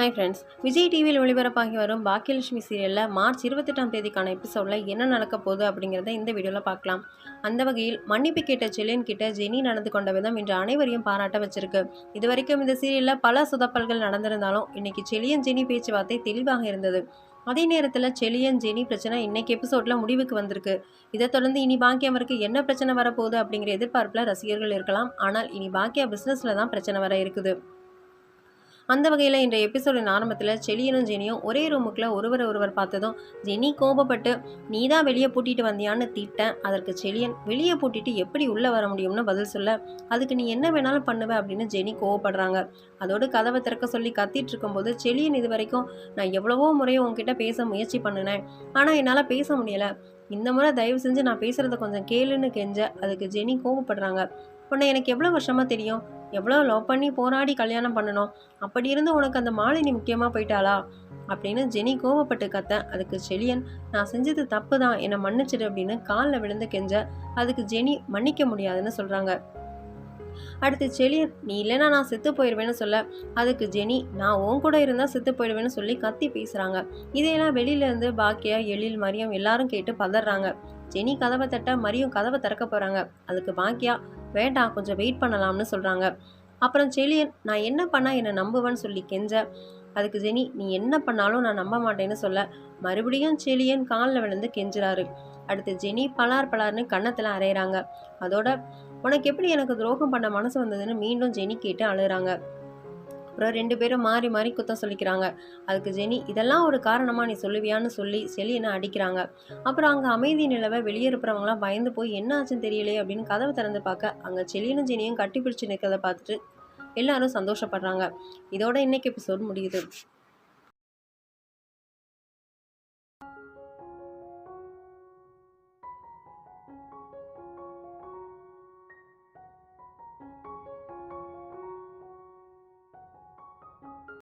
Hi friends Vijay டிவியில் ஒளிபரப்பாகி வரும் பாக்கியலட்சுமி சீரியலில் மார்ச் இருபத்தெட்டாம் தேதிக்கான எபிசோடில் என்ன நடக்க போகுது அப்படிங்கிறத இந்த வீடியோவில் பார்க்கலாம். அந்த வகையில் மன்னிப்பு கேட்ட செலின் கிட்ட ஜெனி நடந்து கொண்ட விதம் இன்று அனைவரையும் பாராட்ட வச்சிருக்கு. இதுவரைக்கும் இந்த சீரியலில் பல சுதப்பல்கள் நடந்திருந்தாலும் இன்னைக்கு செலியன் ஜெனி பேச்சுவார்த்தை தெளிவாக இருந்தது. அதே நேரத்தில் செலியன் ஜெனி பிரச்சனை இன்னைக்கு எபிசோடில் முடிவுக்கு வந்திருக்கு. இதை தொடர்ந்து இனி பாக்கியவருக்கு என்ன பிரச்சனை வரப்போகுது அப்படிங்கிற எதிர்பார்ப்பில் ரசிகர்கள் இருக்கலாம். ஆனால் இனி பாக்கியா பிஸ்னஸில் தான் பிரச்சனை வர இருக்குது. அந்த வகையில் இன்றைய எபிசோடின் ஆரம்பத்தில் செலியனும் ஜெனியும் ஒரே ரூமுக்குள்ள ஒருவர் ஒருவர் பார்த்ததும் ஜெனி கோபப்பட்டு நீ தான் வெளியே பூட்டிட்டு வந்தியான்னு திட்டேன். அதற்கு செலியன் வெளியே பூட்டிட்டு எப்படி உள்ளே வர முடியும்னு பதில் சொல்ல? அதுக்கு நீ என்ன வேணாலும் பண்ணுவ அப்படின்னு ஜெனி கோவப்படுறாங்க. அதோடு கதவை திறக்க சொல்லி கத்திட்டு இருக்கும்போது செலியன் இது வரைக்கும் நான் எவ்வளவோ முறையும் உங்ககிட்ட பேச முயற்சி பண்ணினேன். ஆனால் என்னால் பேச முடியலை. இந்த முறை தயவு செஞ்சு நான் பேசுகிறத கொஞ்சம் கேளுன்னு கெஞ்ச. அதுக்கு ஜெனி கோவப்படுறாங்க. உன்னை எனக்கு எவ்வளோ வருஷமாக தெரியும்? எவ்வளோ லவ் பண்ணி போராடி கல்யாணம் பண்ணணும்? அப்படி இருந்து உனக்கு அந்த மாலினி முக்கியமாக போயிட்டாளா? அப்படின்னு ஜெனி கோவப்பட்டு கத்த அதுக்கு செலியன் நான் செஞ்சது தப்பு தான் என்னை மன்னிச்சிடு அப்படின்னு காலில் விழுந்து கெஞ்ச அதுக்கு ஜெனி மன்னிக்க முடியாதுன்னு சொல்கிறாங்க அடுத்து செலியன் நீ இல்லைன்னா நான் செத்து போயிடுவேன்னு சொல்ல. அதுக்கு ஜெனி நான் உன் கூட இருந்தால் செத்து போயிடுவேன்னு சொல்லி கத்தி பேசுகிறாங்க இதையெல்லாம் வெளியிலேருந்து பாக்கியா எழில் மரியம் எல்லாரும் கேட்டு பதறாங்க. ஜெனி கதவை தட்ட மரியும் கதவை திறக்க போகிறாங்க அதுக்கு பாக்கியா வேண்டாம் கொஞ்சம் வெயிட் பண்ணலாம்னு சொல்கிறாங்க அப்புறம் செலியன் நான் என்ன பண்ணால் என்னை நம்புவேன்னு சொல்லி கெஞ்ச. அதுக்கு ஜெனி நீ என்ன பண்ணாலும் நான் நம்ப மாட்டேன்னு சொல்ல. மறுபடியும் செலியன் காலில் விழுந்து கெஞ்சுறாரு. அடுத்து ஜெனி பலார் பலார்னு கன்னத்தில் அரைகிறாங்க அதோட உனக்கு எப்படி எனக்கு துரோகம் பண்ண மனசு வந்ததுன்னு? மீண்டும் ஜெனி கேட்டு அழுகிறாங்க. அப்புறம் ரெண்டு பேரும் மாறி மாறி குத்தம் சொல்லிக்கிறாங்க. அதுக்கு ஜெனி இதெல்லாம் ஒரு காரணமாக நீ சொல்லுவியான்னு சொல்லி செலியனை அடிக்கிறாங்க. அப்புறம் அங்கே அமைதி நிலவை வெளியே இருக்கிறவங்களாம் பயந்து போய் என்ன ஆச்சுன்னு தெரியலையே அப்படின்னு கதவை திறந்து பார்க்க அங்கே செலியனும் ஜெனியும் கட்டி பிடிச்சி நிற்கிறத பார்த்துட்டு எல்லாரும் சந்தோஷப்படுறாங்க. இதோட இன்னைக்கு எபிசோட் முடியுது.